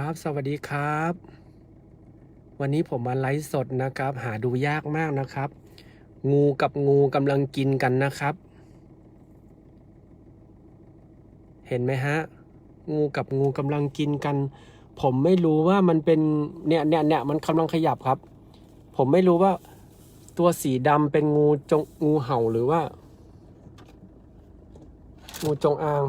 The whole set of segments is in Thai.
ครับ สวัสดีครับ วันนี้ผมมาไลฟ์สดนะครับ หาดูยากมากนะครับ งูกับงูกำลังกินกันนะครับ เห็นไหมฮะ งูกับงูกำลังกินกัน ผมไม่รู้ว่ามันเป็นเนี่ยเนี่ยเนี่ยมันกำลังขยับครับ ผมไม่รู้ว่าตัวสีดำเป็นงูจงงูเห่าหรือว่า งูจงอาง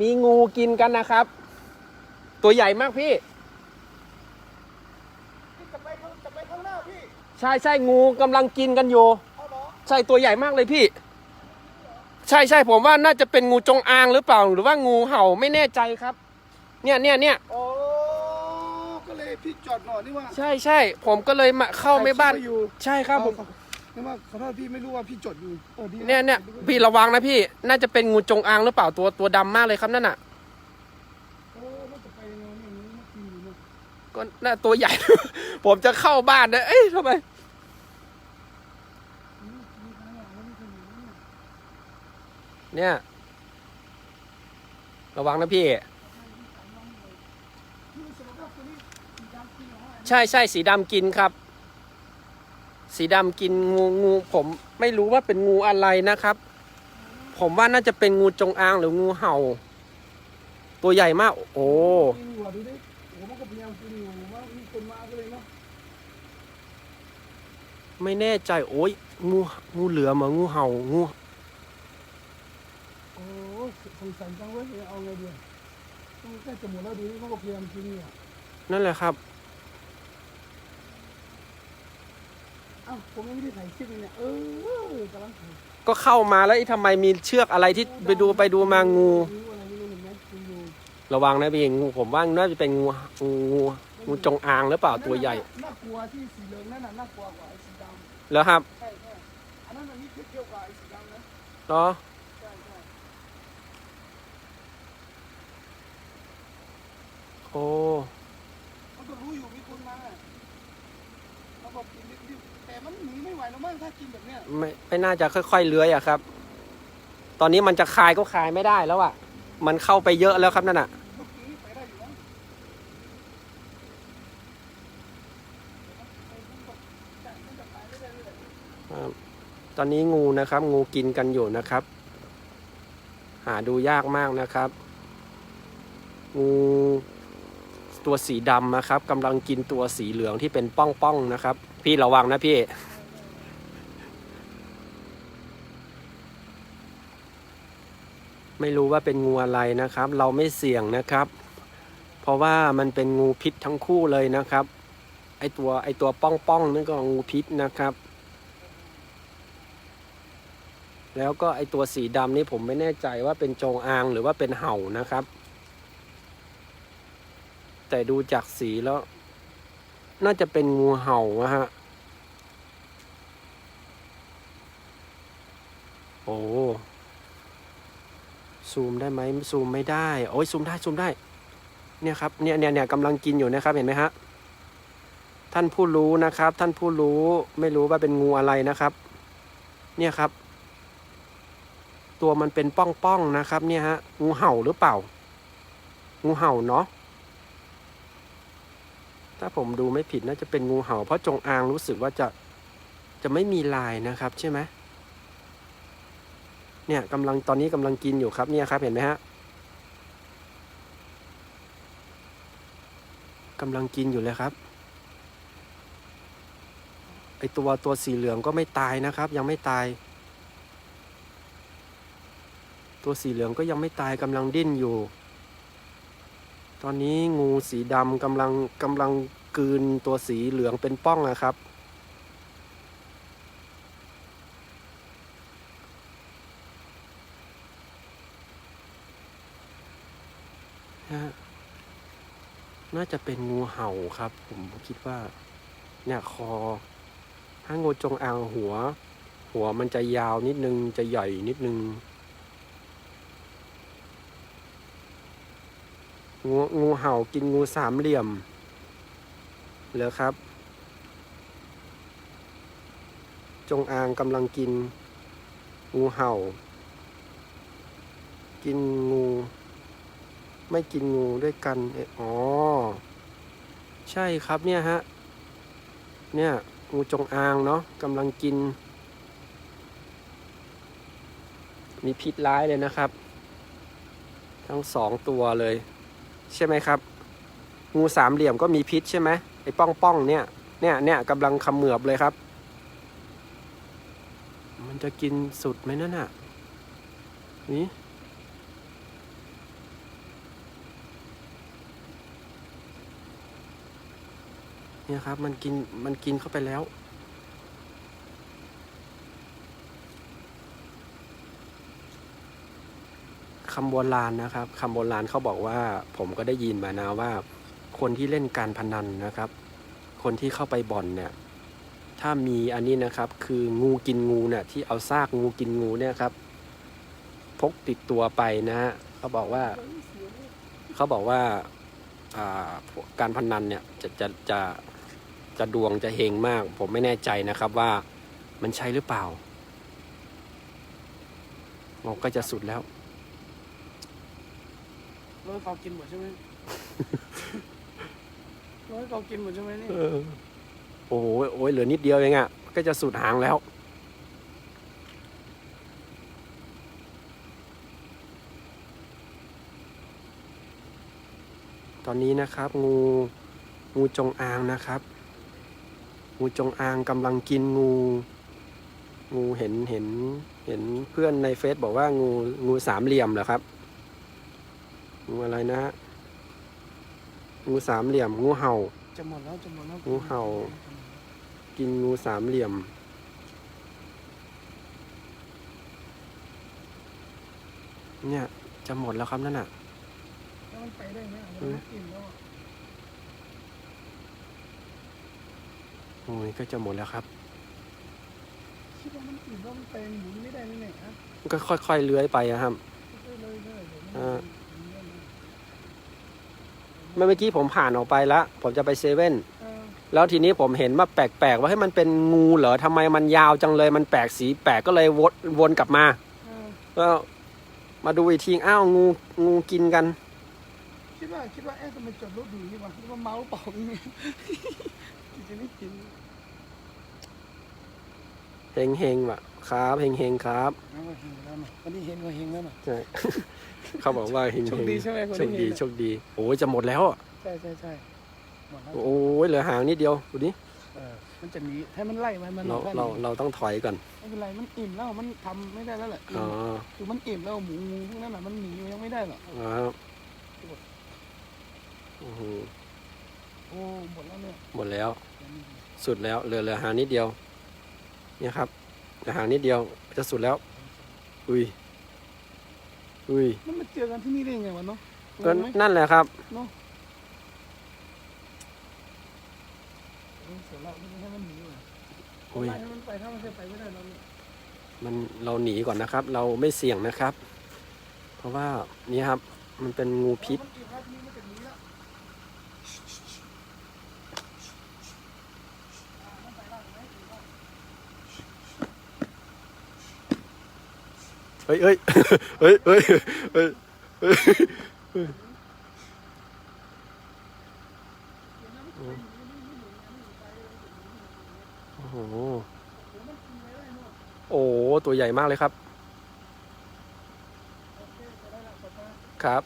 มีงูกินกันนะครับ ตัวใหญ่มากพี่จะไปข้างจะไปข้างหน้าพี่ใช่ใช่งูกำลังกินกันอยู่เอาเหรอใช่ตัวใหญ่มากเลยพี่ ใช่ใช่ผมว่าน่าจะเป็นงูจงอางหรือเปล่า หรือว่างูเห่าไม่แน่ใจครับ เนี่ยเนี่ยเนี่ยโอ้ก็เลยพี่จอดหน่อยนี่ว่าใช่ใช่ผมก็เลยมาเข้าไม่บ้านถ่ยคลิปไว้อยู่ ใช่ครับผม นี่ว่าขอโทษพี่ไม่รู้ว่าพี่จอดอยู่ออดีะเนี่ยเนี่ยพี่ระวังนะพี่ น่าจะเป็นงูจงอางหรือเปล่าตัวตัวดำมากเลยครับนั่นน่ะ โอ้แล้วจะไปยังไงเนี่ยนี้มากินอยู่เนี่ยก็น่าตัวใหญ่ ผมจะเข้าบ้านนะเอ้ยทำไม อืมมีข้างหลังแล้วมีคนอยู่เนี่ยเนี่ย ระวังนะพี่ พี่สมมติว่าตัวนี้สีดำกินเหรอ ใช่ใช่สีดำกินครับ สีดำกินงูงูผมไม่รู้ว่าเป็นงูอะไรนะครับ ผมว่าน่าจะเป็นงูจงอางหรืองูเห่า ตัวใหญ่มาก โอ้กินอยู่อะดูดิโอ้มันก็พยายามกินอยู่ว่ามีคนมาก็เลยเนาะไม่แน่ใจโอ้ยงูงูเหลือมเหรองูเห่างูโอ้สงสัยจังเว้ยเอาไงดีต้องใกล้จะหมดแล้วดูดิมันก็พยายามกินอยู่อะนั่นแหละครับ อ้าวผมยังไม่ได้ถ่ายคลิปเลยเนี่ยเออกำลังถ่ายก็เข้ามาแล้วไอ้ทำไมมีเชือกอะไรที่ไปดูไปดูมางู งูอะไรไม่รู้เห็นไหมงูระวังนะพี่งูผมว่าน่าจะเป็นงูงูงูงูจงอางหรือเปล่าตัวใหญ่น่ากลัวที่สีเหลืองนั่นน่ะน่ากลัวกว่าไอ้สีดำแล้วครับใช่ใช่อันนั้นอันนี้เที่ยวกว่าไอ้สีดำนะเนาะใช่ใช่โอ้ เขาก็รู้อยู่มีคนมาเขาบอกกินรีบๆ แต่มันหนีไม่ไหวแล้วมั้งถ้ากินแบบเนี้ยไม่ไม่น่าจะค่อย ๆเลื้อยอะครับ ตอนนี้มันจะคายก็คายไม่ได้แล้วอะมันเข้าไปเยอะแล้วครับนั่นอะเมื่อกี้ไปได้อยู่นะครับตอนนี้งูนะครับ งูกินกันอยู่นะครับ หาดูยากมากนะครับ งูตัวสีดำนะครับกำลังกินตัวสีเหลืองที่เป็นป้องๆนะครับ พี่ระวังนะพี่ ไม่รู้ว่าเป็นงูอะไรนะครับ เราไม่เสี่ยงนะครับ เพราะว่ามันเป็นงูพิษทั้งคู่เลยนะครับ ไอตัวไอตัวป้องป้องๆนั่นก็งูพิษนะครับ แล้วก็ไอตัวสีดำนี่ผมไม่แน่ใจว่าเป็นจงอางหรือว่าเป็นเห่านะครับ แต่ดูจากสีแล้ว น่าจะเป็นงูเห่านะฮะ โอ้ ซูมได้ไหมซูมไม่ได้ โอ้ยซูมได้ซูมได้ เนี่ยครับ เนี่ยเนี่ยเนี่ยกำลังกินอยู่นะครับ เห็นไหมฮะ ท่านผู้รู้นะครับ ท่านผู้รู้ไม่รู้ว่าเป็นงูอะไรนะครับ เนี่ยครับ ตัวมันเป็นป้องๆนะครับ เนี่ยฮะ งูเห่าหรือเปล่า งูเห่าเนาะ ถ้าผมดูไม่ผิดน่าจะเป็นงูเห่า เพราะจงอางรู้สึกว่าจะจะไม่มีลายนะครับ ใช่ไหมเนี่ยกำลังตอนนี้กำลังกินอยู่ครับเนี่ยครับเห็นไหมฮะกำลังกินอยู่เลยครับไอตัวตัวสีเหลืองก็ไม่ตายนะครับ ยังไม่ตาย ตัวสีเหลืองก็ยังไม่ตายกำลังดิ้นอยู่ ตอนนี้งูสีดำกำลังกำลังกืนตัวสีเหลืองเป็นป้องนะครับ น่าจะเป็นงูเห่าครับ ผมคิดว่า เนี่ยคอ ถ้างูจงอางหัว หัวมันจะยาวนิดนึงจะใหญ่นิดนึง งูงูเห่ากินงูสามเหลี่ยมเหรอครับ จงอางกำลังกิน งูเห่า กินงู ไม่กินงูด้วยกันเออ๋อ ใช่ครับเนี่ยฮะ เนี่ย งูจงอางเนาะกำลังกิน มีพิษร้ายเลยนะครับ ทั้งสองตัวเลย ใช่ไหมครับ งูสามเหลี่ยมก็มีพิษใช่ไหมไอ้ป้องป้องเนี่ย เนี่ยเนี่ยกำลังขมือบเลยครับ มันจะกินสุดไหมนั่นน่ะนี่เนี่ยครับ มันกินมันกินเข้าไปแล้ว คำโบราณนะครับคำโบราณเขาบอกว่าผมก็ได้ยินมานะว่า คนที่เล่นการพนันนะครับ คนที่เข้าไปบ่อนเนี่ย ถ้ามีอันนี้นะครับ คืองูกินงูเนี่ยที่เอาซากงูกินงูเนี่ยครับ พกติดตัวไปนะฮะเขาบอกว่า เขาบอกว่าการพนันเนี่ยจะจะจะจะดวงจะเฮงมาก ผมไม่แน่ใจนะครับว่ามันใช่หรือเปล่าโอ้ก็จะสุดแล้ว ราให้เขากินหมดใช่ไหมเราให้เขากินหมดใช่ไหมนี่เออโอ้โหโอ้ยเหลือนิดเดียวเองอะ่ะ ก็จะสุดหางแล้ว ตอนนี้นะครับ งูงูจงอางนะครับ งูจงอางกำลังกินงู งูเห็นเห็นเห็นเพื่อนในเฟซบอกว่างูงูสามเหลี่ยมเหรอครับ งูอะไรนะฮะงูสามเหลี่ยม งูเห่า จะหมดแล้วจะหมดแล้วงูเห่า กินงูสามเหลี่ยม เนี่ย จะหมดแล้วครับนั่นน่ะแล้วมันไปได้ไหมอะอืมันมกินแล้วอะโอ้ยก็จะหมดแล้วครับ คิดว่ามันกินแล้วมันไปหมุนไม่ได้ไหมเนี่ยฮะก็ค่อยๆเลื้อยไปอะครับเลยเลยเลยเดี๋ยวมัน อ่ากินได้ไหม เมื่อกี้ผมผ่านออกไปแล้ว ผมจะไปเซเว่นเออแล้วทีนี้ผมเห็นว่าแปลกๆว่าให้ยมันเป็นงูเหรอทำไมมันยาวจังเลยมันแปลกสีแปลกก็เลยวนวนกลับมาเออแล้วมาดูอีกทีอ้าวงูงูกินกัน คิดว่าคิดว่าเอ๊ะทำไมจอดรถอยู่นี่วะคิดว่าเมาหรือเปล่าเนี่ยจะไม่กิน เฮงเฮงๆว่ะครับเฮงเฮงๆครับเอามาเฮงแล้วหน่อยวันนี้เฮงก็เฮงแล้วหน่อยใช่ เขาบอกว่าเฮงโชคดีใช่ไหมคนโชที่คเฮงดีโชคดีโอ้ยจะหมดแล้วอะใช่ใช่ใช่หมดแล้วโอ้ยเหลือหางนิดเดียวดูดิเออมันจะหนีให้มันไล่มันมันเราได้เราเราต้องถอยก่อนไม่เป็นไรมันอิ่มแล้วมันทำไม่ได้แล้วแหละอิ่อ๋มอคือมันอิ่มแล้วหมูงูพวกนั้นน่ะมันหนียังไม่ได้หรอกอ๋อโอ้โหโอ้หมดแล้วเนี่ยหมดแล้ว สุดแล้วเหลือเหลือหางนิดเดียว เนี่ยครับเหลือหางนิดเดียวจะสุดแล้ว อุ้ย อุ้ยมันมาเจอกันที่นี่ได้ยังไงวะเนาะก็งงไหมนั่นแหละครับเนาะเออเสียแล้วไม่ให้มันหนีว่ะอุ้ยไล่ให้มันไปถ้ามันจะไปไม่ได้เราเนี่ยมันเราหนีก่อนนะครับ เราไม่เสี่ยงนะครับ เพราะว่านี่ครับ มันเป็นงูพิษ มันกี่พักนี้มันจะหนีแล้ว เฮ้ยเฮ้ยเฮ้ยเฮ้ยเฮ้ยโอ้โห โอ้ ตัวใหญ่มากเลยครับ ครับ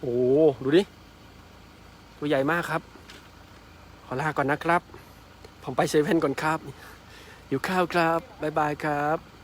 โอ้ ดูดิ ตัวใหญ่มากครับ ขอลาก่อนนะครับ ผมไปเซเว่นก่อนครับ อยู่ข้าวครับ บ๊ายบายครับ